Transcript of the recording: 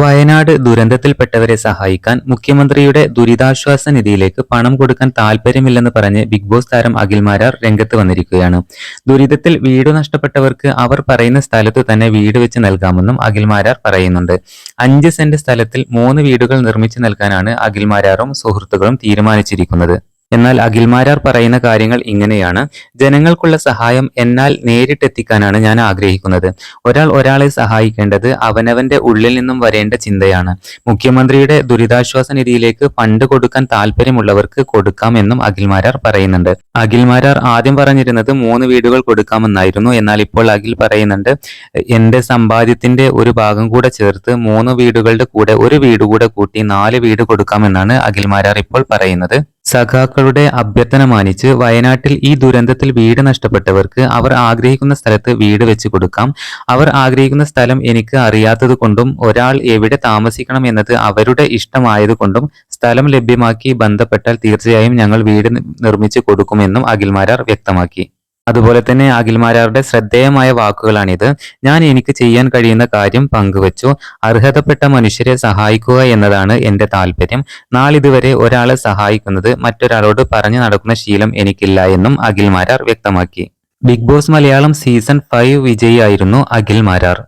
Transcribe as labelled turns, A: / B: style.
A: വയനാട് ദുരന്തത്തിൽപ്പെട്ടവരെ സഹായിക്കാൻ മുഖ്യമന്ത്രിയുടെ ദുരിതാശ്വാസ നിധിയിലേക്ക് പണം കൊടുക്കാൻ താല്പര്യമില്ലെന്ന് പറഞ്ഞ് ബിഗ് ബോസ് താരം അഖിൽമാരാർ രംഗത്ത് വന്നിരിക്കുകയാണ്. ദുരിതത്തിൽ വീട് നഷ്ടപ്പെട്ടവർക്ക് അവർ പറയുന്ന സ്ഥലത്ത് തന്നെ വീട് വെച്ച് നൽകാമെന്നും അഖിൽമാരാർ പറയുന്നുണ്ട്. അഞ്ച് സെന്റ് സ്ഥലത്തിൽ മൂന്ന് വീടുകൾ നിർമ്മിച്ചു നൽകാനാണ് അഖിൽമാരാറും സുഹൃത്തുക്കളും തീരുമാനിച്ചിരിക്കുന്നത്. എന്നാൽ അഖിൽമാരാർ പറയുന്ന കാര്യങ്ങൾ ഇങ്ങനെയാണ്. ജനങ്ങൾക്കുള്ള സഹായം എന്നാൽ നേരിട്ടെത്തിക്കാനാണ് ഞാൻ ആഗ്രഹിക്കുന്നത്. ഒരാൾ ഒരാളെ സഹായിക്കേണ്ടത് അവനവന്റെ ഉള്ളിൽ നിന്നും വരേണ്ട ചിന്തയാണ്. മുഖ്യമന്ത്രിയുടെ ദുരിതാശ്വാസ നിധിയിലേക്ക് ഫണ്ട് കൊടുക്കാൻ താല്പര്യമുള്ളവർക്ക് കൊടുക്കാമെന്നും അഖിൽമാരാർ പറയുന്നുണ്ട്. അഖിൽമാരാർ ആദ്യം പറഞ്ഞിരുന്നത് മൂന്ന് വീടുകൾ കൊടുക്കാമെന്നായിരുന്നു. എന്നാൽ ഇപ്പോൾ അഖിൽ പറയുന്നുണ്ട് എന്റെ സമ്പാദ്യത്തിന്റെ ഒരു ഭാഗം കൂടെ ചേർത്ത് മൂന്ന് വീടുകളുടെ കൂടെ ഒരു വീട് കൂടെ കൂട്ടി നാല് വീട് കൊടുക്കാമെന്നാണ് അഖിൽമാരാർ ഇപ്പോൾ പറയുന്നത്. സഖാക്കളുടെ അഭ്യർത്ഥന മാനിച്ച് വയനാട്ടിൽ ഈ ദുരന്തത്തിൽ വീട് നഷ്ടപ്പെട്ടവർക്ക് അവർ ആഗ്രഹിക്കുന്ന സ്ഥലത്ത് വീട് വെച്ച് കൊടുക്കാം. അവർ ആഗ്രഹിക്കുന്ന സ്ഥലം എനിക്ക് അറിയാത്തത് കൊണ്ടും ഒരാൾ എവിടെ താമസിക്കണം എന്നത് അവരുടെ ഇഷ്ടമായതുകൊണ്ടും സ്ഥലം ലഭ്യമാക്കി ബന്ധപ്പെട്ടാൽ തീർച്ചയായും ഞങ്ങൾ വീട് നിർമ്മിച്ചു കൊടുക്കുമെന്നും അഖിൽമാരാർ വ്യക്തമാക്കി. അതുപോലെ തന്നെ അഖിൽമാരാരുടെ ശ്രദ്ധേയമായ വാക്കുകളാണിത്. ഞാൻ എനിക്ക് ചെയ്യാൻ കഴിയുന്ന കാര്യം പങ്കുവച്ചു. അർഹതപ്പെട്ട മനുഷ്യരെ സഹായിക്കുക എന്നതാണ് എന്റെ താല്പര്യം. നാളിതുവരെ ഒരാളെ സഹായിക്കുന്നത് മറ്റൊരാളോട് പറഞ്ഞു നടക്കുന്ന ശീലം എനിക്കില്ല എന്നും അഖിൽമാരാർ വ്യക്തമാക്കി. Bigg Boss Malayalam season five വിജയിയായിരുന്നു അഖിൽ മാരാർ